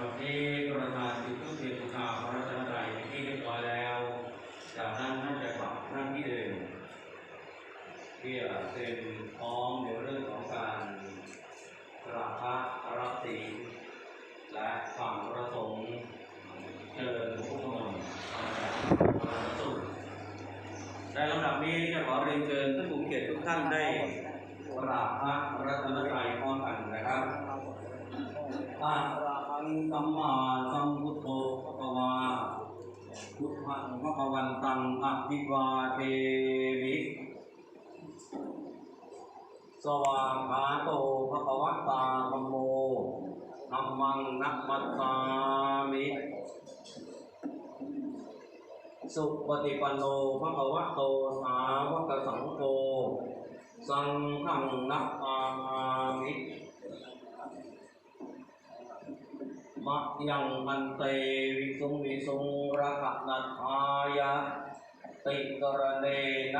กับที่ประธานจุดทุกเทียนสุขาพระรัตนตรัยเป็นที่เรียบร้อยแล้ว จากนั้นน่าจะกลับนั่งที่เดิมเพื่อเตรียมพร้อมในเรื่องของการกราบพระรับศีลและฟังประสงค์เจริญพุทธมนต์สูตรในลำดับนี้จะขอเรียนเชิญท่านผู้เกียรติทุกท่านได้กราบพระรัตนตรัยพร้อมกันนะครับอะ สัมมาสัมพุทโธภะคะวาพุทธังภะคะวันตังอะภิวาเทมิสวากขาโตภะคะวะตาธัมโมธัมมังนัมมัสสามิ สุปฏิปันโนภะคะวะโตสาวกสังโฆสังฆังนัปามิ มะยังมันเตวิสุงวิสุงระหะนัทายะติกรเนนะ